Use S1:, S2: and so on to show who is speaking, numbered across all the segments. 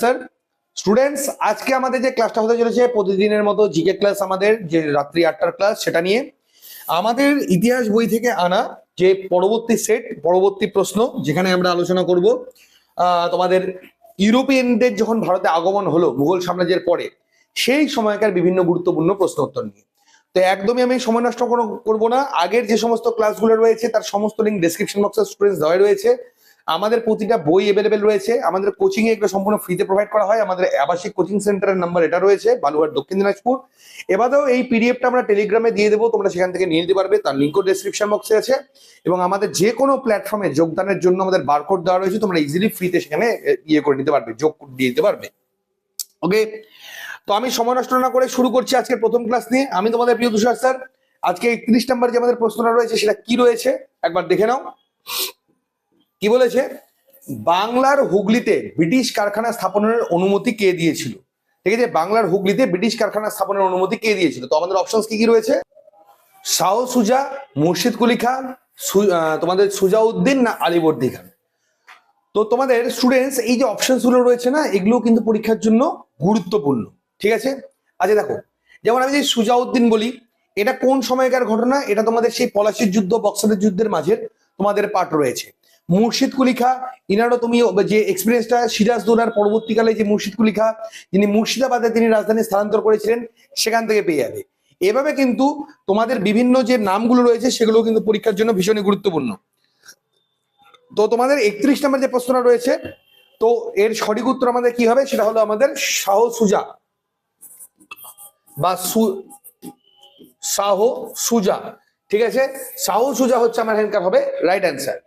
S1: Sir students আজকে আমাদের যে ক্লাসটা হতে চলেছে, প্রতিদিনের মতো জিকে ক্লাস আমাদের, যে রাত্রি আটটার ক্লাস সেটা নিয়ে আমাদের ইতিহাস বই থেকে আনা যে পরবর্তী সেট পরবর্তী প্রশ্ন, যেখানে আমরা আলোচনা করব তোমাদের ইউরোপিয়ানদের যখন ভারতে আগমন হলো, মুঘল সাম্রাজ্যের পরে, সেই সময়কার বিভিন্ন গুরুত্বপূর্ণ প্রশ্ন উত্তর নিয়ে। তো একদমই আমি সময় নষ্ট করব না। আগের যে সমস্ত ক্লাসগুলো রয়েছে, তার সমস্ত লিঙ্ক ডেসক্রিপশন বক্সে স্টুডেন্টস দেওয়া রয়েছে। আমাদের প্রতিটা বই এভেলেবেল রয়েছে। আমাদের কোচিং এগুলো সম্পূর্ণ ফ্রিতে প্রোভাইড করা হয়। আমাদের আবাসিক কোচিং সেন্টারের নাম্বার এটা রয়েছে বালুঘাট দক্ষিণ দিনাজপুর। এবারেও এই পিডিএফটা আমরা টেলিগ্রামে দিয়ে দেবো, তোমরা সেখান থেকে নিয়ে নিতে পারবে। তার লিঙ্কও ডেসক্রিপশন বক্সে আছে। এবং আমাদের যে কোনো প্ল্যাটফর্মে যোগদানের জন্য আমাদের বারকোড দেওয়া রয়েছে, তোমরা ইজিলি ফ্রিতে সেখানে ইয়ে করে নিতে পারবে, যোগ দিয়ে দিতে পারবে। ওকে তো আমি সময় নষ্ট না করে শুরু করছি আজকের প্রথম ক্লাস নিয়ে। আমি তোমাদের প্রিয় তুষার স্যার আজকে একত্রিশ নাম্বার যে আমাদের প্রশ্নটা রয়েছে, সেটা কি রয়েছে? একবার দেখে নাও। কি বলেছে? বাংলার হুগলিতে ব্রিটিশ কারখানা স্থাপনের অনুমতি কে দিয়েছিল? ঠিক আছে, বাংলার হুগলিতে ব্রিটিশ কারখানা স্থাপনের অনুমতি কে দিয়েছিল? তো আমাদের অপশনস কি কি রয়েছে? শাহ সুজা, মুর্শিদ কুলি খান তোমাদের সুজাউদ্দিন না আলিবর্দি খান? তো তোমাদের স্টুডেন্টস এই যে অপশনসগুলো রয়েছে না এগুলো কিন্তু পরীক্ষার জন্য গুরুত্বপূর্ণ। ঠিক আছে? আচ্ছা দেখো, যেমন আমি যে সুজাউদ্দিন বলি, এটা কোন সময়কার ঘটনা? এটা তোমাদের সেই পলাশির যুদ্ধ, বক্সারের যুদ্ধের মাঝের তোমাদের পাঠ রয়েছে। মুর্শিদ কুলিখা, ইনারও তুমি যে এক্সপিরিয়েন্সটা সিরাজ দৌলার পরবর্তীকালে যে মুর্শিদ কুলিখা, যিনি মুর্শিদাবাদে তিনি রাজধানী স্থানান্তর করেছিলেন, সেখান থেকে পেয়ে যাবে। এভাবে কিন্তু তোমাদের বিভিন্ন যে নামগুলো রয়েছে সেগুলো কিন্তু পরীক্ষার জন্য ভীষণই গুরুত্বপূর্ণ। তো তোমাদের একত্রিশ নম্বর যে প্রশ্নটা রয়েছে, তো এর সঠিক উত্তর আমাদের কি হবে? সেটা হলো আমাদের শাহ সুজা বা শাহ সুজা। ঠিক আছে? শাহ সুজা হচ্ছে আমার এখানকার হবে রাইট অ্যান্সার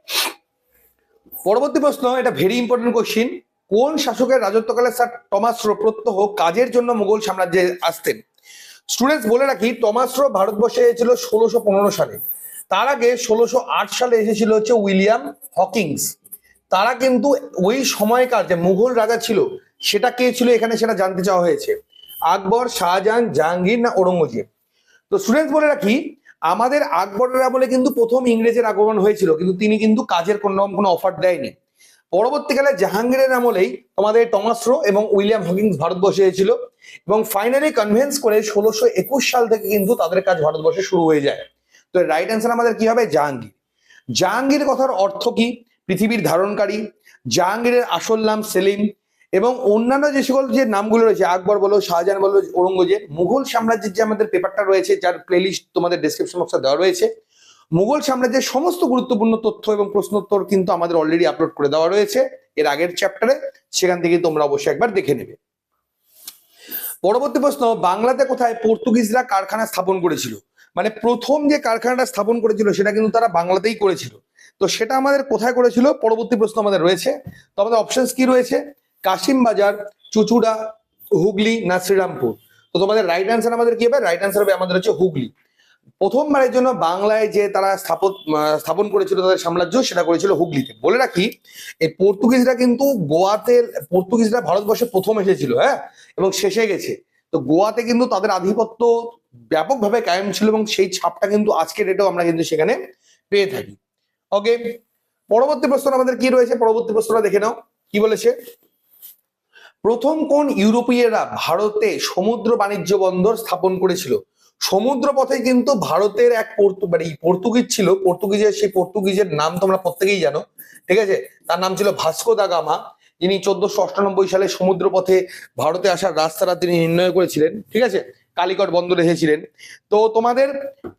S1: পরবর্তী প্রশ্ন, এটা ভেরি ইম্পর্টেন্ট কোশ্চিন কোন শাসকের রাজত্বকালে স্যার টমাস রো প্রত্যহ কাজের জন্য মুঘল সাম্রাজ্যে আসতেন? স্টুডেন্টস বলে রাখি, টমাস রো ভারতবর্ষে এসেছিল ষোলোশো পনেরো সালে। তার আগে ষোলোশো আট সালে এসেছিল হচ্ছে উইলিয়াম হকিংস। তারা কিন্তু ওই সময়কার যে মুঘল রাজা ছিল, সেটা কে ছিল এখানে সেটা জানতে চাওয়া হয়েছে? আকবর, শাহজাহান, জাহাঙ্গীর না ঔরঙ্গজেব? তো স্টুডেন্টস বলে রাখি আমাদের আকবরের আমলে কিন্তু প্রথম ইংরেজের আগমন হয়েছিল, কিন্তু তিনি কিন্তু কাজের কোনো রকম কোনো অফার দেয়নি। পরবর্তীকালে জাহাঙ্গীরের আমলেই তোমাদের টমাসরো এবং উইলিয়াম হকিংস ভারতবর্ষে এসেছিল এবং ফাইনালি কনভিন্স করে ষোলোশো একুশ সাল থেকে কিন্তু তাদের কাজ ভারতবর্ষে শুরু হয়ে যায়। তো রাইট অ্যান্সার আমাদের কি হবে? জাহাঙ্গীর। জাহাঙ্গীর কথার অর্থ কি? পৃথিবীর ধারণকারী। জাহাঙ্গীরের আসল নাম সেলিম। এবং অন্যান্য যে সকল যে নামগুলো রয়েছে, আকবর বলো, শাহজাহান বলো, ঔরঙ্গজেব, মুঘল সাম্রাজ্যের যে আমাদের পেপারটা রয়েছে, যার প্লেলিস্ট তোমাদের ডেসক্রিপশন বক্সে দেওয়া রয়েছে, মুঘল সাম্রাজ্যের সমস্ত গুরুত্বপূর্ণ তথ্য এবং প্রশ্নোত্তর কিন্তু আমাদের অলরেডি আপলোড করে দেওয়া রয়েছে, এর আগের চ্যাপ্টারে সেখান থেকে তোমরা অবশ্যই একবার দেখে নেবে। পরবর্তী প্রশ্ন, বাংলাতে কোথায় পর্তুগিজরা কারখানা স্থাপন করেছিল? মানে প্রথম যে কারখানাটা স্থাপন করেছিল, সেটা কিন্তু তারা বাংলাতেই করেছিল। তো সেটা আমাদের কোথায় করেছিল? পরবর্তী প্রশ্ন আমাদের রয়েছে। তো আমাদের অপশনস কি রয়েছে? কাশিম বাজার চুচুড়া, হুগলি, না শ্রীরামপুর। তো তোমাদের রাইট অ্যান্সার আমাদের কি হবে? রাইট অ্যান্সার হবে আমাদের হচ্ছে হুগলি। প্রথমবারের জন্য বাংলায় যে তারা স্থাপন স্থাপন করেছিল তাদের সাম্রাজ্য, সেটা করেছিল হুগলিতে। বলে রাখি, এই পর্তুগিজরা কিন্তু গোয়াতে, পর্তুগিজরা ভারতবর্ষে প্রথম এসেছিল হ্যাঁ? এবং শেষে গেছে। তো গোয়াতে কিন্তু তাদের আধিপত্য ব্যাপকভাবে কায়েম ছিল এবং সেই ছাপটা কিন্তু আজকের ডেটেও আমরা কিন্তু সেখানে পেয়ে থাকি। ওকে পরবর্তী প্রশ্ন আমাদের কি রয়েছে? পরবর্তী প্রশ্নটা দেখে নাও। কি বলেছে? প্রথম কোন ইউরোপীয়রা ভারতে সমুদ্র বাণিজ্য বন্দর স্থাপন করেছিল? সমুদ্র পথে কিন্তু ভারতের এক মানে পর্তুগিজ ছিল, পর্তুগিজের সেই পর্তুগিজের নাম তোমরা প্রত্যেকেই জানো, ঠিক আছে? তার নাম ছিল ভাস্কো দা গামা, যিনি চোদ্দশো অষ্টানব্বই সালে সমুদ্র পথে ভারতে আসার রাস্তাটা তিনি নির্ণয় করেছিলেন, ঠিক আছে? কালিকট বন্দর এসেছিলেন। তো তোমাদের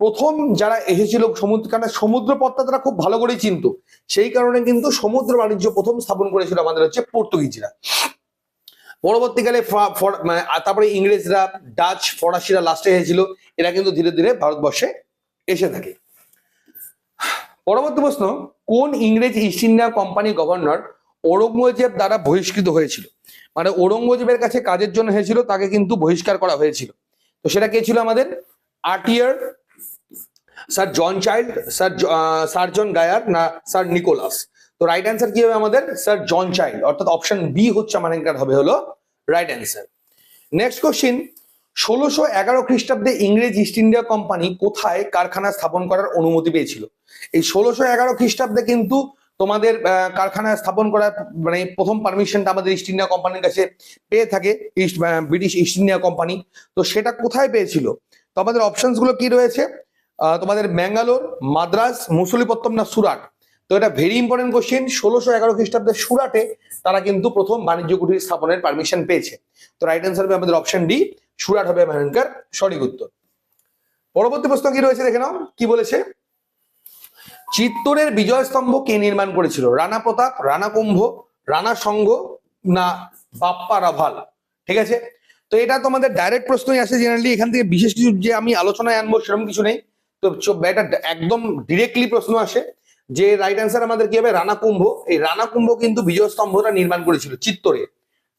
S1: প্রথম যারা এসেছিল সমুদ্র, কারণ সমুদ্র পথটা তারা খুব ভালো করেই চিনতো। সেই কারণে কিন্তু সমুদ্র বাণিজ্য প্রথম স্থাপন করেছিল আমাদের হচ্ছে পর্তুগিজরা। পরবর্তীকালে মানে তারপরে ইংরেজরা ডাচ ফরাসিরা লাস্টে এসেছিল। এরা কিন্তু ধীরে ধীরে ভারতবর্ষে এসে থাকে। পরবর্তী প্রশ্ন কোন ইংরেজ East India Company governor Aurangzeb দ্বারা বহিষ্কৃত হয়েছিল? মানে ঔরঙ্গজেবের কাছে কাজের জন্য হয়েছিল তাকে কিন্তু বহিষ্কার করা হয়েছিল। তো সেটা কে ছিল আমাদের? আর্টিয়ার স্যার জন চাইল্ড স্যার জ- আহ, স্যার জন গায়ার না স্যার নিকোলাস? তো রাইট অ্যান্সার কি হবে আমাদের? স্যার জন চাইল্ড অর্থাৎ অপশন বি হচ্ছে আমার হবে হলো রাইট অ্যান্সার নেক্সট কোশ্চিন ষোলোশো এগারো খ্রিস্টাব্দে ইংরেজ ইস্ট ইন্ডিয়া কোম্পানি কোথায় কারখানা স্থাপন করার অনুমতি পেয়েছিল? এই ষোলোশো এগারো খ্রিস্টাব্দে কিন্তু তোমাদের আহ, কারখানায় স্থাপন করার মানে প্রথম পারমিশনটা আমাদের ইস্ট ইন্ডিয়া কোম্পানির কাছে পেয়ে থাকে East British East India Company তো সেটা কোথায় পেয়েছিল? তো আমাদের অপশনসগুলো কি রয়েছে? তোমাদের ম্যাঙ্গালোর মাদ্রাস মুসলিপত্তম না সুরাট তো এটা ভেরি ইম্পর্টেন্ট কোশ্চেন ষোলোশো এগারো খ্রিস্টাব্দে সুরাটে তারা কিন্তু প্রথম বাণিজ্য কুটির স্থাপনের পারমিশন পেয়েছে। তো রাইট অ্যান্সার হবে আমাদের অপশন ডি সুরাট হবে এখানকার সঠিক উত্তর। পরবর্তী প্রশ্ন কি রয়েছে দেখে নাও, কি বলেছে? চিত্তরের বিজয় স্তম্ভ কে নির্মাণ করেছিল? রানা প্রতাপ, রানা কুম্ভ, রানা সংঘ না বাপ্পা রাভাল? ঠিক আছে? তো এটা তোমাদের ডাইরেক্ট প্রশ্নই আসে জেনারেলি এখান থেকে বিশেষ কিছু যে আমি আলোচনায় আনব সেরকম কিছু নেই। তো এটা একদম ডিরেক্টলি প্রশ্ন আসে। যে রাইট অ্যান্সার আমাদের কি হবে? রানা কুম্ভ। এই রানা কুম্ভ কিন্তু বিজয় স্তম্ভটা নির্মাণ করেছিল চিত্তরে।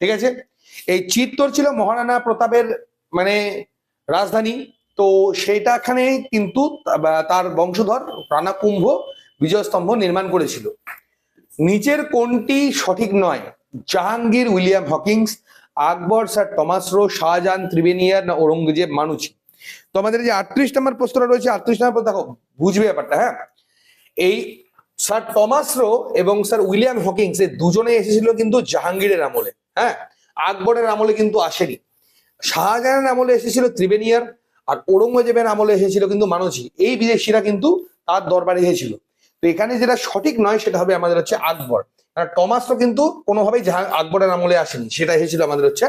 S1: ঠিক আছে? এই চিত্তর ছিল মহারানা প্রতাপের মানে রাজধানী। তো সেইটাখানে কিন্তু তার বংশধর রানা কুম্ভ বিজয়স্তম্ভ নির্মাণ করেছিল। নিচের কোনটি সঠিক নয়। Jahangir William Hawkins, Akbar sir Thomas Roe, Shahjahan Tavernier না ঔরঙ্গজেব মানুচি। তো আমাদের যে আটত্রিশ নম্বর প্রশ্নটা রয়েছে, আটত্রিশ নম্বর দেখো, বুঝবে ব্যাপারটা হ্যাঁ? এই স্যার টমাস রো এবং স্যার উইলিয়াম হকিংস এই দুজনে এসেছিল কিন্তু জাহাঙ্গীরের আমলে হ্যাঁ? আকবরের আমলে কিন্তু আসেনি। শাহজাহানের আমলে এসেছিল ত্রিবেনিয়ার আর ঔরঙ্গজেবের আমলে এসেছিল কিন্তু মানসী। এই বিদেশিরা কিন্তু তার দরবারে এসেছিল। তো এখানে যেটা সঠিক নয় সেটা হবে আমাদের হচ্ছে আকবর। কারণ টমাস তো কিন্তু কোনোভাবেই আকবরের আমলে আসেনি। সেটা এসেছিল আমাদের হচ্ছে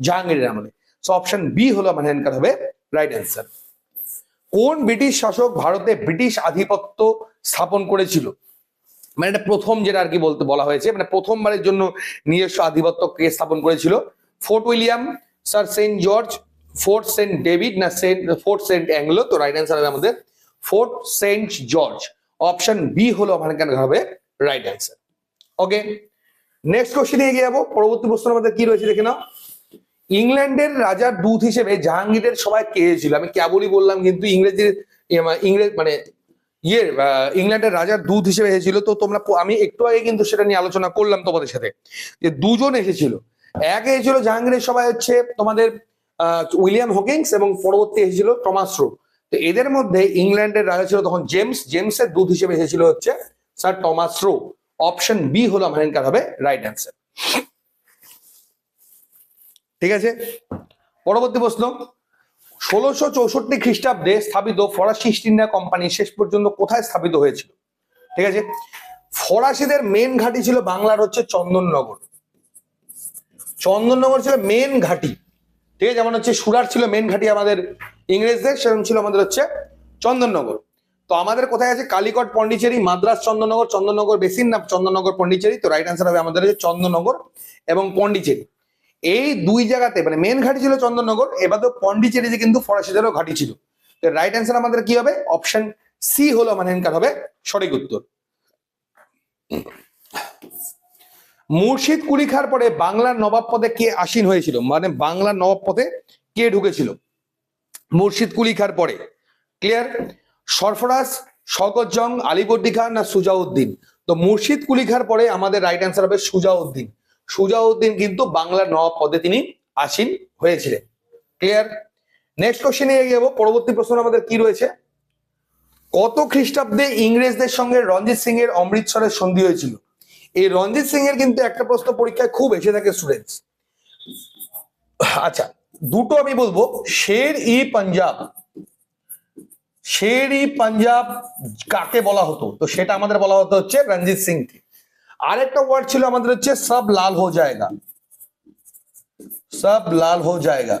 S1: জাহাঙ্গীরের আমলে। সো অপশন বি হলো আমার অ্যান্সার হবে রাইট অ্যান্সার কোন ব্রিটিশ শাসক ভারতে ব্রিটিশ আধিপত্য স্থাপন করেছিল? মানে এটা প্রথম যেটা আর কি বলতে বলা হয়েছে মানে প্রথমবারের জন্য নিজস্ব আধিপত্য কে স্থাপন করেছিল? Fort William, sir Saint George, Fort Saint David, না সেন্ট, ফোর্ট সেন্ট অ্যাংলো, তো রাইট অ্যান্সার হবে আমাদের Fort Saint George. Option B হলো কেন হবে রাইট অ্যান্সার ওকে নেক্সট কোশ্চেনে এগিয়ে যাব। পরবর্তী প্রশ্ন আমাদের কি রয়েছে দেখে নাও। ইংল্যান্ডের রাজার দূত হিসেবে জাহাঙ্গীরের সবাই কে ছিল? আমি কেবলই বললাম কিন্তু ইংরেজির ইংরেজ মানে ইয়ে ইংল্যান্ডের রাজার দূত হিসেবে এসেছিল। তো তোমরা আমি একটু আগে কিন্তু সেটা নিয়ে আলোচনা করলাম তোমাদের সাথে যে দুজন এসেছিল। এক এসেছিল জাহাঙ্গীরের সবাই হচ্ছে তোমাদের উইলিয়াম হকিংস এবং পরবর্তী এসেছিল টমাস রো। তো এদের মধ্যে ইংল্যান্ডের রাজা ছিল তখন জেমস। জেমসের দূত হিসেবে এসেছিল হচ্ছে sir Thomas Roe. Option B হলো আমার হবে রাইট অ্যান্সার। ঠিক আছে? পরবর্তী প্রশ্ন। ষোলোশো চৌষট্টি খ্রিস্টাব্দে স্থাপিত ফরাসি ইস্ট ইন্ডিয়া কোম্পানি শেষ পর্যন্ত কোথায় স্থাপিত হয়েছিল? ঠিক আছে? ফরাসিদের মেন ঘাঁটি ছিল বাংলার হচ্ছে চন্দননগর। চন্দননগর ছিল মেন ঘাঁটি। ঠিক আছে? যেমন হচ্ছে সুরাট ছিল মেন ঘাঁটি আমাদের ইংরেজদের, সেরকম ছিল আমাদের হচ্ছে চন্দননগর। তো আমাদের কোথায় আছে? কালিকট পন্ডিচেরি, মাদ্রাস চন্দননগর চন্দননগর বেসিন না, চন্দননগর পন্ডিচেরি, তো রাইট অ্যান্সার হবে আমাদের হচ্ছে চন্দননগর এবং পন্ডিচেরি। এই দুই জায়গাতে মানে মেন ঘাঁটি ছিল চন্দননগর, এবার তো পন্ডিচেরিতে কিন্তু ফরাসিদেরও ঘাঁটি ছিল। রাইট অ্যান্সার আমাদের কি হবে? অপশন সি হলো মানে এখানকার হবে সঠিক উত্তর। মুর্শিদ কুলিখার পরে বাংলার নবাব পদে কে আসীন হয়েছিল? মানে বাংলার নবাব পদে কে ঢুকেছিল? মুর্শিদ কুলি কুলিখার পরে। ক্লিয়ার সরফরাজ, শওকত জং, আলিবর্দি খান, না সুজাউদ্দিন? তো মুর্শিদ কুলি কুলিখার পরে আমাদের রাইট অ্যান্সার হবে সুজাউদ্দিন। সুজাউদ্দিন কিন্তু বাংলার নবাব পদে তিনি আসীন হয়েছিলেন। ক্লিয়ার নেক্সট কোশ্চেনে এগিয়ে যাব। পরবর্তী প্রশ্ন আমাদের কি রয়েছে? কত খ্রিস্টাব্দে ইংরেজদের সঙ্গে রঞ্জিত সিং এর অমৃতসরের সন্ধি হয়েছিল? এই রঞ্জিত সিং এর কিন্তু একটা প্রশ্ন পরীক্ষায় খুব এসে থাকে স্টুডেন্টস আচ্ছা দুটো আমি বলব। শের ই পাঞ্জাব। শের ই পাঞ্জাব কাকে বলা হতো? তো সেটা আমাদের বলা হতো হচ্ছে রঞ্জিত সিং কে আরেকটা ওয়ার্ড ছিল আমাদের হচ্ছে সব লাল হো জায়গা। সব লাল হো জায়গা।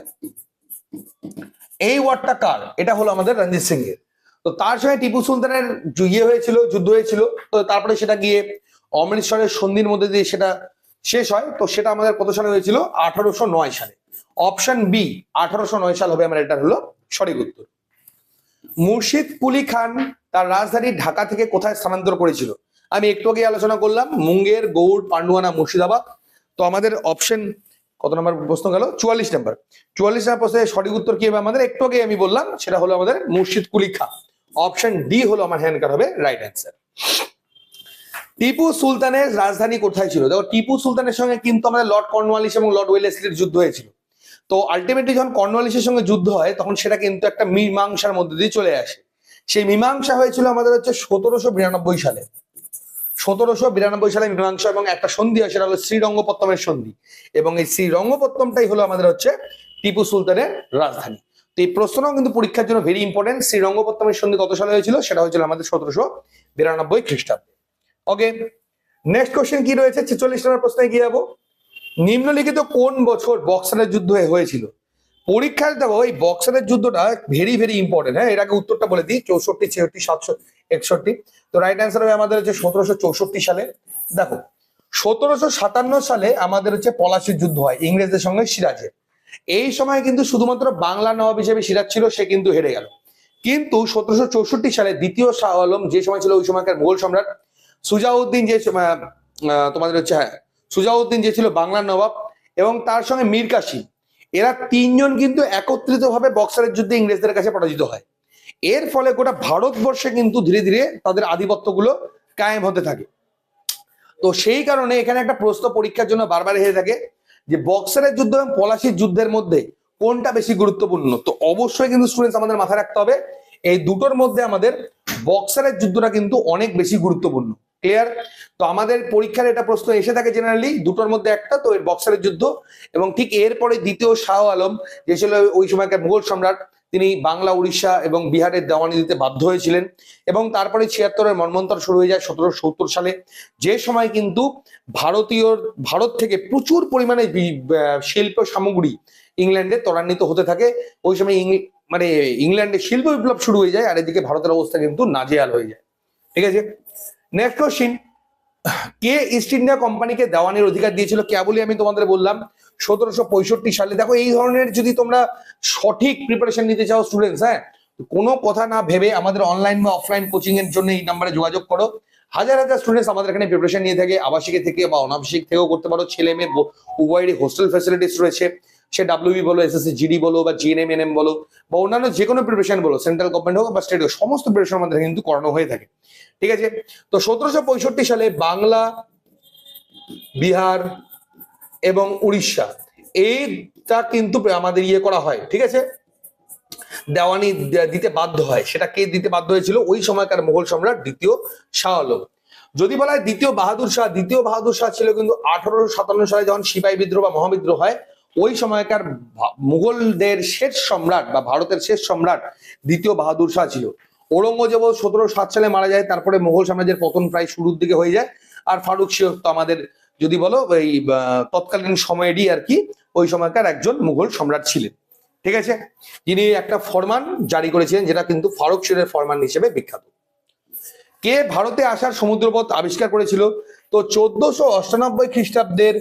S1: এই ওয়ার্ডটা কার? এটা হলো আমাদের রঞ্জিত সিং এর। তো তার সঙ্গে টিপু সুলতানের ইয়ে হয়েছিল, যুদ্ধ হয়েছিল, তো তারপরে সেটা গিয়ে অমৃতসরের সন্ধির মধ্যে দিয়ে সেটা শেষ হয়। তো সেটা আমাদের কত সালে হয়েছিল? আঠারোশো নয় সালে। অপশন বি আঠারোশো নয় সাল হবে আমার এটা হলো সঠিক উত্তর। মুর্শিদ কুলি খান তার রাজধানী ঢাকা থেকে কোথায় স্থানান্তর করেছিল? আমি একটু আগে আলোচনা করলাম, মুঙ্গের, গৌড়, পান্ডুয়ানা, মুর্শিদাবাদ। তো আমাদের অপশন কত নম্বর প্রশ্ন গেল? চুয়াল্লিশ নম্বর। চুয়াল্লিশ নম্বর প্রশ্নের সঠিক উত্তর কি হবে আমাদের? একটু আগে আমি বললাম, সেটা হলো আমাদের মুর্শিদ কুলি খান অপশন ডি হলো আমার হ্যান্ডকার হবে রাইট অ্যান্সার টিপু সুলতানের রাজধানী কোথায় ছিল? দেখো, টিপু সুলতানের সঙ্গে কিন্তু আমাদের লর্ড কর্নওয়ালিস এবং লর্ড ওয়েলেসলির যুদ্ধ হয়েছিল। তো আলটিমেটলি যখন কর্নওয়ালিসের সঙ্গে যুদ্ধ হয়, তখন সেটা কিন্তু একটা মীমাংসার মধ্যে দিয়ে চলে আসে। সেই মীমাংসা হয়েছিল আমাদের হচ্ছে সতেরোশো বিরানব্বই সালে। সতেরোশো বিরানব্বই সালে মীমাংসা এবং একটা সন্ধি হয়, সেটা হলো শ্রীরঙ্গপত্তমের সন্ধি। এবং এই শ্রীরঙ্গপত্তমটাই হলো আমাদের হচ্ছে টিপু সুলতানের রাজধানী। তো এই প্রশ্নটাও কিন্তু পরীক্ষার জন্য ভেরি ইম্পর্টেন্ট শ্রীরঙ্গপত্তমের সন্ধি কত সালে হয়েছিল? সেটা হয়েছিল আমাদের সতেরোশো বিরানব্বই খ্রিস্টাব্দে। ওকে নেক্সট কোশ্চেন কি রয়েছে? ছেচল্লিশ নম্বর প্রশ্নে গিয়ে যাব। নিম্নলিখিত কোন বছর বক্সারের যুদ্ধ হয়েছিল? পরীক্ষায় দেখো এই বক্সারের যুদ্ধটা ভেরি ভেরি ইম্পর্টেন্ট হ্যাঁ এর আগে উত্তরটা বলে দিই, চৌষট্টি, ছেষট্টি, সাতশো একষট্টি। তো রাইট অ্যান্সার হবে আমাদের হচ্ছে সতেরোশো চৌষট্টি সালে। দেখো, সতেরোশো সাতান্ন সালে আমাদের হচ্ছে পলাশির যুদ্ধ হয়, ইংরেজদের সঙ্গে সিরাজের। এই সময় কিন্তু শুধুমাত্র বাংলা নবাব হিসেবে সিরাজ ছিল, সে কিন্তু হেরে গেল। কিন্তু সতেরোশো চৌষট্টি সালে দ্বিতীয় শাহ আলম যে সময় ছিল, ওই সময়কার মোগল সম্রাট, সুজাউদ্দিন যে তোমাদের হচ্ছে হ্যাঁ সুজাউদ্দিন যে ছিল বাংলার নবাব এবং তার সঙ্গে মীর কাসিম, এরা তিনজন কিন্তু একত্রিতভাবে বক্সারের যুদ্ধে ইংরেজদের কাছে পরাজিত হয়। এর ফলে গোটা ভারতবর্ষে কিন্তু ধীরে ধীরে তাদের আধিপত্যগুলো কায়েম হতে থাকে। তো সেই কারণে এখানে একটা প্রশ্ন পরীক্ষার জন্য বারবার হয়ে থাকে যে বক্সারের যুদ্ধ এবং পলাশির যুদ্ধের মধ্যে কোনটা বেশি গুরুত্বপূর্ণ? তো অবশ্যই কিন্তু স্টুডেন্টস আমাদের মাথায় রাখতে হবে, এই দুটোর মধ্যে আমাদের বক্সারের যুদ্ধটা কিন্তু অনেক বেশি গুরুত্বপূর্ণ। ক্লিয়ার তো আমাদের পরীক্ষার এটা প্রশ্ন এসে থাকে জেনারেলি দুটোর মধ্যে একটা, তো এর বক্সারের যুদ্ধ এবং ঠিক এরপরে দ্বিতীয় শাহ আলম, যে ছিল ওই সময়কার মুঘল সম্রাট তিনি বাংলা, উড়িষ্যা এবং বিহারের দেওয়ানি দিতে বাধ্য হয়েছিলেন এবং তারপরে ছিয়াত্তরের মন্মন্তর শুরু হয়ে যায় সতেরোশো সত্তর সালে। যে সময় কিন্তু ভারতীয় ভারত থেকে প্রচুর পরিমাণে শিল্প সামগ্রী ইংল্যান্ডে ত্বরান্বিত হতে থাকে। ওই সময় ইং- মানে ইংল্যান্ডে শিল্প বিপ্লব শুরু হয়ে যায় আর এদিকে ভারতের অবস্থা কিন্তু নাজেহাল হয়ে যায়। ঠিক আছে? নেক্সট কোশ্চিন কে ইস্ট ইন্ডিয়া কোম্পানিকে দেওয়ানির অধিকার দিয়েছিল কেবলই আমি তোমাদের বললাম, সতেরোশো পঁয়ষট্টি সালে। দেখো, এই ধরনের যদি তোমরা সঠিক প্রিপারেশন নিতে চাও স্টুডেন্টস হ্যাঁ কোনো কথা না ভেবে আমাদের অনলাইন বা অফলাইন কোচিং এর জন্য এই নাম্বারে যোগাযোগ করো। হাজার হাজার স্টুডেন্টস আমাদের এখানে প্রিপারেশন নিয়ে থাকে, আবাসিকে থেকে বা অনাবাসিক থেকেও করতে পারো। ছেলে মেয়ে উভয়েরই হোস্টেল ফ্যাসিলিটিস রয়েছে। সে ডাব্লিউবি বলো এস এসএসসি জিডি বলো বা জিএনএম এনএম বলো বা অন্যান্য যে কোনো প্রিপারেশন বলো সেন্ট্রাল গভর্নমেন্ট হোক বা স্টেট হোক, সমস্ত প্রিপারেশন আমাদের কিন্তু করানো হয়ে থাকে। ঠিক আছে? তো সতেরোশো পঁয়ষট্টি সালে বাংলা, বিহার এবং উড়িষ্যা, এইটা কিন্তু আমাদের ইয়ে করা হয়, ঠিক আছে? দেওয়ানি দিতে বাধ্য হয়। সেটা কে দিতে বাধ্য হয়েছিল? ওই সময়কার মুঘল সম্রাট দ্বিতীয় শাহ আলম। যদি বলা হয় দ্বিতীয় বাহাদুর শাহ, দ্বিতীয় বাহাদুর শাহ ছিল কিন্তু আঠারোশো সাতান্ন সালে যখন সিপাহী বিদ্রোহ বা মহাবিদ্রোহ হয় ওই সময়কার মুঘলদের শেষ সম্রাট বা ভারতের শেষ সম্রাট দ্বিতীয় বাহাদুর শাহ ছিল। ঔরঙ্গজেব সতেরো সাত সালে মারা যায়, তারপরে মুঘল সাম্রাজ্যের পতন প্রায় শুরুর দিকে হয়ে যায়। আর ফারুক সিং তো আমাদের, যদি বলো, এই তৎকালীন সময়েরই আর কি, ওই সময়কার একজন মুঘল সম্রাট ছিলেন। ঠিক আছে? যিনি একটা ফরমান জারি করেছিলেন, যেটা কিন্তু ফারুক সিরের ফরমান হিসেবে বিখ্যাত। কে ভারতে আসার সমুদ্রপথ আবিষ্কার করেছিল? তো চোদ্দশো অষ্টানব্বই খ্রিস্টাব্দের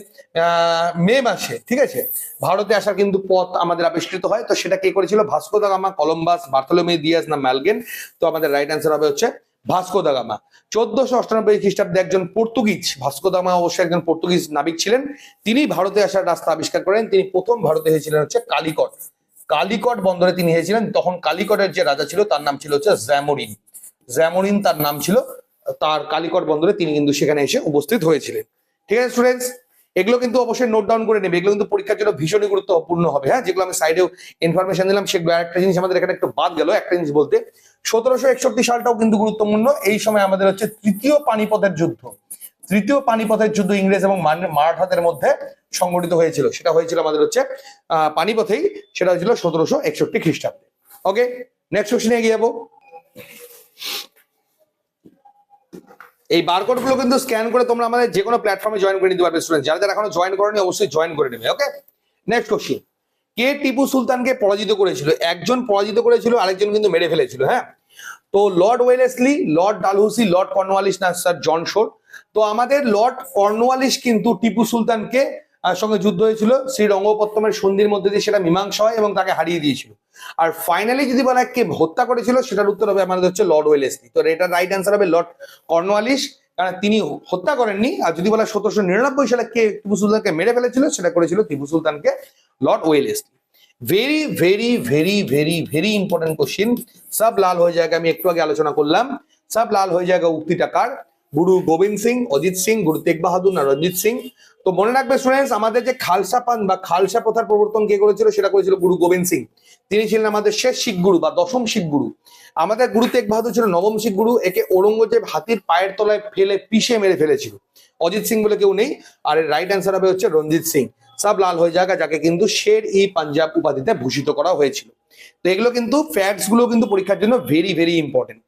S1: মে মাসে, ঠিক আছে? ভারতে আসার কিন্তু পথ আমাদের আবিষ্কৃত হয়। তো সেটা কে করেছিল? Vasco da Gama, Columbus, Bartolomeu Dias না ম্যালগেন। তো আমাদের রাইট অ্যান্সার হবে হচ্ছে ভাস্কো দা গামা। চোদ্দশো অষ্টানব্বই খ্রিস্টাব্দে একজন পর্তুগিজ, ভাস্কো দামা অবশ্যই একজন পর্তুগিজ নাবিক ছিলেন। তিনি ভারতে আসার রাস্তা আবিষ্কার করেন। তিনি প্রথম ভারতে এসেছিলেন হচ্ছে কালিকট। কালিকট বন্দরে তিনি এসেছিলেন। তখন কালিকটের যে রাজা ছিল, তার নাম ছিল হচ্ছে জ্যামোরিন। জ্যামোরিন তার নাম ছিল তার কালিকট বন্দরে তিনি কিন্তু সেখানে এসে উপস্থিত হয়েছিলেন। ঠিক আছে স্টুডেন্টস এগুলো কিন্তু অবশ্যই নোট ডাউন করে নেবে। এগুলো কিন্তু পরীক্ষার জন্য ভীষণই গুরুত্বপূর্ণ হবে। হ্যাঁ যেগুলো আমি সাইডেও ইনফরমেশন দিলাম সেগুলো একটা জিনিস আমাদের এখানে একটু বাদ গেল একটা জিনিস বলতে সতেরোশো একষট্টি সালটাও কিন্তু গুরুত্বপূর্ণ। এই সময় আমাদের হচ্ছে তৃতীয় পানিপথের যুদ্ধ। তৃতীয় পানিপথের যুদ্ধ ইংরেজ এবং মারাঠাদের মধ্যে সংগঠিত হয়েছিল। সেটা হয়েছিল আমাদের হচ্ছে আহ, পানিপথেই। সেটা হয়েছিল সতেরোশো একষট্টি খ্রিস্টাব্দে। ওকে নেক্সট কোশ্চেনে এগিয়ে যাব। এই বারকোডগুলো কিন্তু স্ক্যান করে তোমরা আমাদের যে কোনো প্ল্যাটফর্মে জয়েন করে নিতে পারবে স্টুডেন্ট যারা যারা এখনও জয়েন করেনি, অবশ্যই জয়েন করে নেবে ওকে নেক্সট কোশ্চেন কে টিপু সুলতানকে পরাজিত করেছিল? একজন পরাজিত করেছিল, আরেকজন কিন্তু মেরে ফেলেছিল হ্যাঁ? তো lord Wellesley, lord Dalhousie, lord Cornwallis না স্যার জন শোর তো আমাদের লর্ড কর্নওয়ালিস কিন্তু টিপু সুলতানকে সঙ্গে যুদ্ধ হয়েছিল শ্রীরঙ্গপত্তমের সন্ধির মধ্যে দিয়ে সেটা মীমাংসা হয় এবং তাকে হারিয়ে দিয়েছিল। আর ফাইনালি যদি বলা কে হত্যা করেছিল, সেটার উত্তর হবে আমাদের হচ্ছে লর্ড ওয়েলেসলি তো এটা রাইট অ্যান্সার হবে লর্ড কর্নওয়ালিস কারণ তিনি হত্যা করেননি। আর যদি বলা সতেরোশো নিরানব্বই সালে কে টিপু সুলতানকে মেরে ফেলেছিল, সেটা করেছিল Tipu সুলতানকে lord Wellesley very very very very very important question সব লাল হয়ে জায়গা আমি একটু আগে আলোচনা করলাম। সব লাল হয়ে জায়গা উক্তিটা কার? গুরু গোবিন্দ সিং, অজিত সিং, গুরু তেগ বাহাদুর, না রঞ্জিত সিং। তো মনে রাখবে স্টুডেন্টস আমাদের যে খালসা পান বা খালসা প্রথার প্রবর্তন কে করেছিল সেটা করেছিল গুরু গোবিন্দ সিং। তিনি ছিলেন আমাদের শেষ শিখ গুরু বা দশম শিখ গুরু আমাদের গুরু তেগ বাহাদুর ছিল নবম শিখ গুরু একে ঔরঙ্গজেব হাতির পায়ের তলায় ফেলে পিষে মেরে ফেলেছিল। অজিত সিং বলে কেউ নেই, আর রাইট অ্যান্সার হবে হচ্ছে রঞ্জিত সিং। সব লাল হয়ে যাক যাকে কিন্তু শের ই পাঞ্জাব উপাধিতে ভূষিত করা হয়েছিল। তো এগুলো কিন্তু ফ্যাক্টসগুলো কিন্তু পরীক্ষার জন্য ভেরি ভেরি ইম্পর্টেন্ট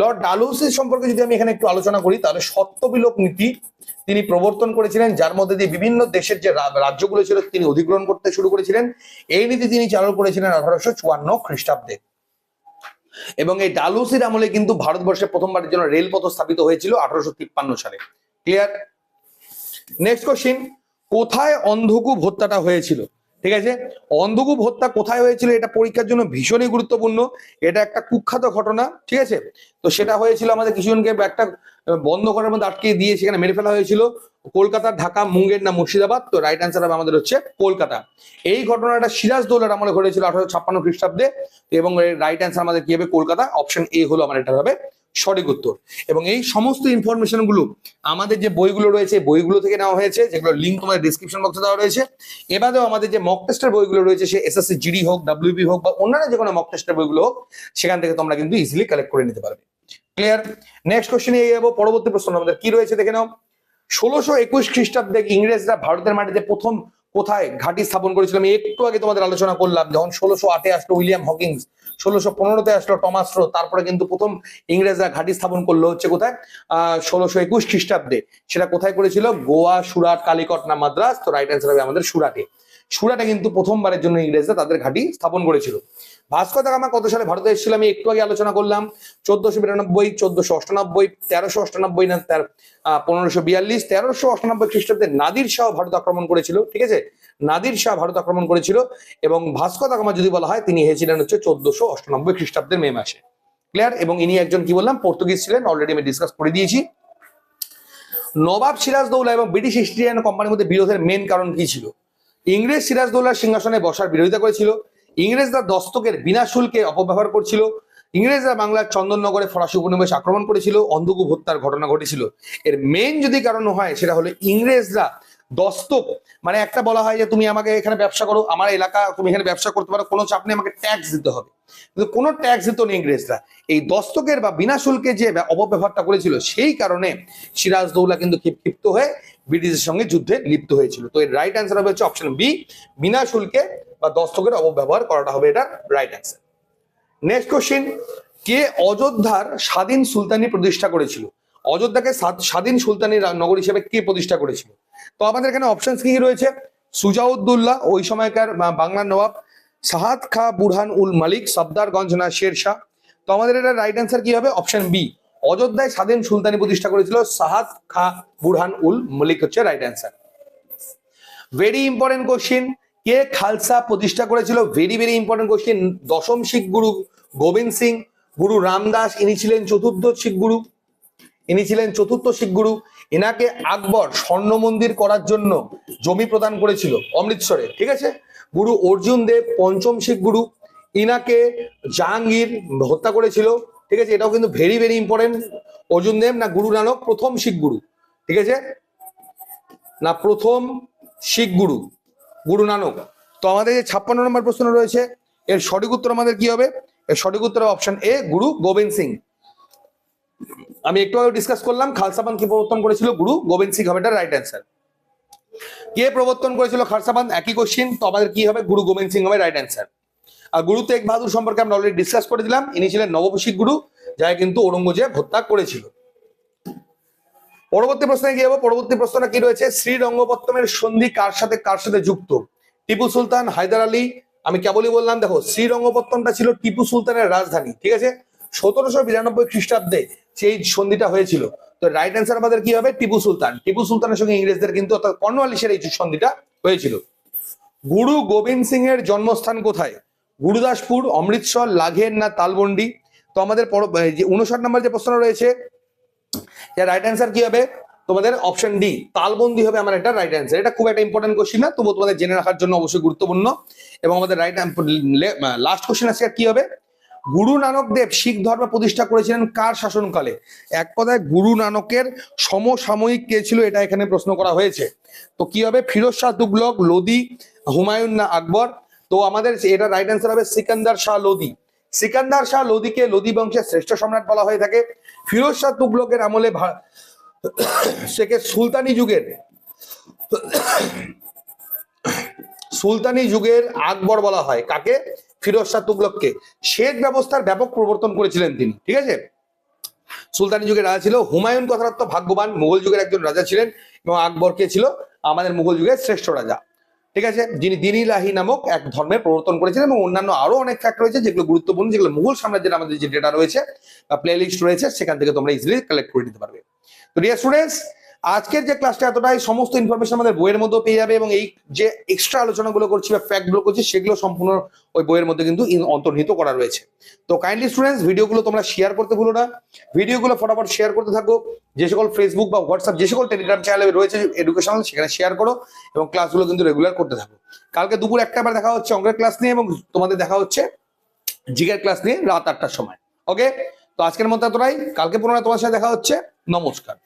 S1: লর্ড ডালহৌসির সম্পর্কে যদি আমি এখানে একটু আলোচনা করি, তাহলে সত্যবিলোপ নীতি তিনি প্রবর্তন করেছিলেন, যার মধ্যে দিয়ে বিভিন্ন দেশের যে রাজ্যগুলো ছিল তিনি অধিগ্রহণ করতে শুরু করেছিলেন। এই নীতি তিনি চালু করেছিলেন আঠারোশো চুয়ান্ন খ্রিস্টাব্দে। এবং এই ডালহৌসির আমলে কিন্তু ভারতবর্ষে প্রথমবারের জন্য রেলপথ স্থাপিত হয়েছিল আঠারোশো তিপ্পান্ন সালে। ক্লিয়ার নেক্সট কোশ্চিন কোথায় অন্ধকূপ হত্যাটা হয়েছিল? ঠিক আছে? অন্ধকূপ হত্যা কোথায় হয়েছিল এটা পরীক্ষার জন্য ভীষণই গুরুত্বপূর্ণ। এটা একটা কুখ্যাত ঘটনা, ঠিক আছে? তো সেটা হয়েছিল আমাদের কিছুজনকে একটা বন্ধ করার মধ্যে আটকে দিয়ে সেখানে মেরে ফেলা হয়েছিল। কলকাতা, ঢাকা, মুঙ্গের না মুর্শিদাবাদ? তো রাইট অ্যান্সার হবে আমাদের হচ্ছে কলকাতা। এই ঘটনাটা সিরাজ দৌলার আমলে ঘটেছিল আঠারোশো ছাপ্পান্ন খ্রিস্টাব্দে। এবং রাইট অ্যান্সার আমাদের কি হবে? কলকাতা। অপশন এ হলো আমার এটা হবে সঠিক উত্তর। এবং এই সমস্ত ইনফরমেশনগুলো আমাদের যে বইগুলো রয়েছে বইগুলো থেকে নেওয়া হয়েছে, যেগুলো লিঙ্ক তোমাদের ডিসক্রিপশন বক্সে দেওয়া রয়েছে। এবারেও আমাদের যে মক টেস্টের বইগুলো রয়েছে, সে এসএসসি জিডি হোক ডাব্লিউবি হোক, বা অন্যান্য যে কোনো মক টেস্টের বইগুলো হোক, সেখান থেকে তোমরা কিন্তু ইজিলি কালেক্ট করে নিতে পারবে। ক্লিয়ার নেক্সট কোশ্চেনে এগিয়ে যাব। পরবর্তী প্রশ্ন আমাদের কি রয়েছে দেখে নাও। ষোলোশো একুশ খ্রিস্টাব্দে ইংরেজরা ভারতের মাটিতে প্রথম কোথায় ঘাঁটি স্থাপন করেছিলাম? একটু আগে তোমাদের আলোচনা করলাম, যখন ষোলোশো আটে আসলো উইলিয়াম হকিংস, ষোলোশো পনেরোতে আসলো টমাস রো, তারপরে কিন্তু প্রথম ইংরেজরা ঘাঁটি স্থাপন করল হচ্ছে কোথায়? আহ, ষোলোশো একুশ খ্রিস্টাব্দে। সেটা কোথায় করেছিল? গোয়া, সুরাট, কালিকট না মাদ্রাস? তো রাইট অ্যান্সার হবে আমাদের সুরাটে। সুরাটে কিন্তু প্রথমবারের জন্য ইংরেজরা তাদের ঘাঁটি স্থাপন করেছিল। ভাস্কর দা গামা কত সালে ভারতে এসেছিল আমি একটু আগে আলোচনা করলাম। চোদ্দশো বিরানব্বই, চোদ্দশো অষ্টানব্বই, তেরোশো অষ্টানব্বই না, তেরো পনেরোশো বিয়াল্লিশ, তেরোশো অষ্টানব্বই খ্রিস্টাব্দে নাদির শাহ ভারত আক্রমণ করেছিল, ঠিক আছে? নাদির শাহ ভারত আক্রমণ করেছিল এবং ভাস্কর দা গামা যদি বলা হয় তিনি হয়েছিলেন হচ্ছে চোদ্দশো অষ্টানব্বই খ্রিস্টাব্দের মে মাসে। ক্লিয়ার? এবং ইনি একজন কি বললাম? পর্তুগিজ ছিলেন অলরেডি আমি ডিসকাস করে দিয়েছি। নবাব সিরাজদৌল্লা এবং ব্রিটিশ ইস্ট ইন্ডিয়ান কোম্পানির মধ্যে বিরোধের মেন কারণ কি ছিল? ইংরেজ সিরাজদৌল্লার সিংহাসনে বসার বিরোধিতা করেছিল। ইংরেজরা দস্তকের বিনা শুল্কে অপব্যবহার করছিল। ইংরেজরা বাংলার চন্দননগরে ফরাসি উপনিবেশ আক্রমণ করেছিল। অন্ধকূপ হত্যার ঘটনা ঘটেছিল। এর মেন যদি কারণ হয়, সেটা হলো ইংরেজরা দস্তক মানে একটা বলা হয় যে তুমি আমাকে এখানে ব্যবসা করো, আমার এলাকা, তুমি এখানে ব্যবসা করতে পারো, কোনো চাপ নেই, আমাকে ট্যাক্স দিতে হবে। কিন্তু কোনো ট্যাক্স দিত না ইংরেজরা। এই দস্তকের বা বিনা শুল্কে যে অপব্যবহারটা করেছিল, সেই কারণে সিরাজদৌল্লা কিন্তু ক্ষিপ- ক্ষিপ্ত হয়ে ব্রিটিশের সঙ্গে যুদ্ধে লিপ্ত হয়েছিল। তো এর রাইট অ্যান্সার হবে হচ্ছে অপশন বি বিনা শুল্কে বা দস্তকের অপব্যবহার করাটা হবে এটা রাইট অ্যান্সার নেক্সট কোশ্চিন কে অযোধ্যার স্বাধীন সুলতানি প্রতিষ্ঠা করেছিল? অযোধ্যাকে স্বাধীন সুলতানি নগর হিসেবে কে প্রতিষ্ঠা করেছিল? তো আমাদের এখানে অপশন কি রয়েছে? সুজাউদ্দৌল্লাহ ওই সময়কার বাংলার নবাব সাহাদ খা বুরহান উল মালিক, সফদারগঞ্জ না শের শাহ। তো আমাদের এটা রাইট অ্যান্সার কি হবে? অপশন বি অযোধ্যায় স্বাধীন সুলতানি প্রতিষ্ঠা করেছিল সাহাদ খা বুরহান উল মলিক হচ্ছে right answer very important question কে খালসা প্রতিষ্ঠা করেছিল? ভেরি ভেরি ইম্পর্টেন্ট কোশ্চিন দশম শিখ গুরু গোবিন্দ সিং, গুরু রামদাস, ইনি ছিলেন চতুর্থ শিখ গুরু। ইনি ছিলেন চতুর্থ শিখ গুরু। এনাকে আকবর স্বর্ণ মন্দির করার জন্য জমি প্রদান করেছিল অমৃতসরে, ঠিক আছে? গুরু অর্জুন দেব পঞ্চম শিখ গুরু। ইনাকে জাহাঙ্গীর হত্যা করেছিল। ঠিক আছে? এটাও কিন্তু very very important Arjun Dev না গুরু নানক, প্রথম শিখ গুরু। ঠিক আছে? না, প্রথম শিখ গুরু গুরু নানক। তো আমাদের যে ছাপ্পান্ন নম্বর প্রশ্ন রয়েছে, এর সঠিক উত্তর আমাদের কি হবে? এর সঠিক উত্তর অপশন এ গুরু গোবিন্দ সিং। আমি একটু আগে ডিসকাস করলাম খালসাবান কি প্রবর্তন করেছিল? গুরু গোবিন্দ সিং হবে এটা রাইট অ্যান্সার কে প্রবর্তন করেছিল খালসাবান একই কোশ্চিন তো আমাদের কি হবে? গুরু গোবিন্দ সিং হবে রাইট অ্যান্সার আর গুরু তেগ বাহাদুর সম্পর্কে আমরা অলরেডি ডিসকাস করে দিলাম। ইনি ছিলেন নবশিক গুরু যাকে কিন্তু ঔরঙ্গজেব হত্যা করেছিল। পরবর্তী প্রশ্নে কি যাব। পরবর্তী প্রশ্নটা কি রয়েছে? শ্রীরঙ্গপত্তমের সন্ধি কার সাথে কার সাথে যুক্ত? টিপু সুলতান, হায়দার আলী, আমি কেবলই বললাম, দেখো শ্রীরঙ্গপত্তনটা ছিল টিপু সুলতানের রাজধানী, ঠিক আছে? সতেরোশো বিরানব্বই খ্রিস্টাব্দে সেই সন্ধিটা হয়েছিল। তো রাইট অ্যান্সার আমাদের কি হবে? টিপু সুলতান। টিপু সুলতানের সঙ্গে ইংরেজদের কিন্তু অর্থাৎ কর্নওয়ালিসের এই সন্ধিটা হয়েছিল। গুরু গোবিন্দ সিং এর জন্মস্থান কোথায়? গুরুদাসপুর, অমৃতসর, লাঘের না তালবন্ডি? তো আমাদের যে উনষাট নম্বর যে প্রশ্ন রয়েছে রাইট অ্যান্সার কি হবে? তোমাদের অপশন ডি তালবন্দি হবে আমার এটা রাইট অ্যান্সার এটা খুব একটা ইম্পর্টেন্ট কোশ্চিন না, তবুও তোমাদের জেনে রাখার জন্য অবশ্যই গুরুত্বপূর্ণ। এবং আমাদের রাইট লাস্ট কোশ্চেন আছে কি হবে? গুরু নানক দেব শিখ ধর্ম প্রতিষ্ঠা করেছিলেন কার শাসনকালে? এক কথায় গুরু নানকের সমসাময়িক কে ছিল এটা এখানে প্রশ্ন করা হয়েছে। তো কি হবে? ফিরোজ শাহ তুগলক লোদি হুমায়ুন না আকবর তো আমাদের এটা রাইট অ্যান্সার হবে সিকান্দার শাহ লোদি সিকান্দার শাহ লোদিকে লোদি বংশের শ্রেষ্ঠ সম্রাট বলা হয়ে থাকে। ফিরোজ শাহ তুগলকের আমলে সেকে সুলতানি যুগের সুলতানি যুগের আকবর বলা হয়। কাকে? ফিরোজ শাহ তুগলককে। সেচ ব্যবস্থার ব্যাপক প্রবর্তন করেছিলেন তিনি। ঠিক আছে? সুলতানি যুগের রাজা ছিল। হুমায়ুন কথার্থ ভাগ্যবান। মুঘল যুগের একজন রাজা ছিলেন এবং আকবর কে ছিল? আমাদের মুঘল যুগের শ্রেষ্ঠ রাজা। ঠিক আছে? যিনি দিনিলাহি নামক এক ধর্মের প্রবর্তন করেছিলেন এবং অন্যান্য আরও অনেক ফ্যাক্ট রয়েছে যেগুলো গুরুত্বপূর্ণ, যেগুলো মুঘল সাম্রাজ্যের আমাদের যে ডেটা রয়েছে, বা প্লে লিস্ট রয়েছে, সেখান থেকে তোমরা ইজিলি কালেক্ট করে নিতে পারবে। তো ডিয়ার স্টুডেন্টস আজকের যে ক্লাসটা এতটাই সমস্ত ইনফরমেশন আমাদের বইয়ের মধ্যে পেয়ে যাবে এবং এই যে এক্সট্রা আলোচনাগুলো করছি বা ফ্যাক্টগুলো করছি, সেগুলো সম্পূর্ণ ওই বইয়ের মধ্যে কিন্তু অন্তর্নিহিত করা রয়েছে। তো কাইন্ডলি স্টুডেন্টস ভিডিওগুলো তোমরা শেয়ার করতে ভুলো না। ভিডিওগুলো ফটাফট শেয়ার করতে থাকো। যে সকল ফেসবুক বা হোয়াটসঅ্যাপ যে সকল টেলিগ্রাম চ্যানেলে রয়েছে এডুকেশনাল সেখানে শেয়ার করো এবং ক্লাসগুলো কিন্তু রেগুলার করতে থাকো। কালকে দুপুর একটা বার দেখা হচ্ছে অঙ্কের ক্লাস নিয়ে এবং তোমাদের দেখা হচ্ছে জিগের ক্লাস নিয়ে রাত আটটার সময়। ওকে তো আজকের মতো এতটাই। কালকে পুনরায় তোমার সাথে দেখা হচ্ছে। নমস্কার।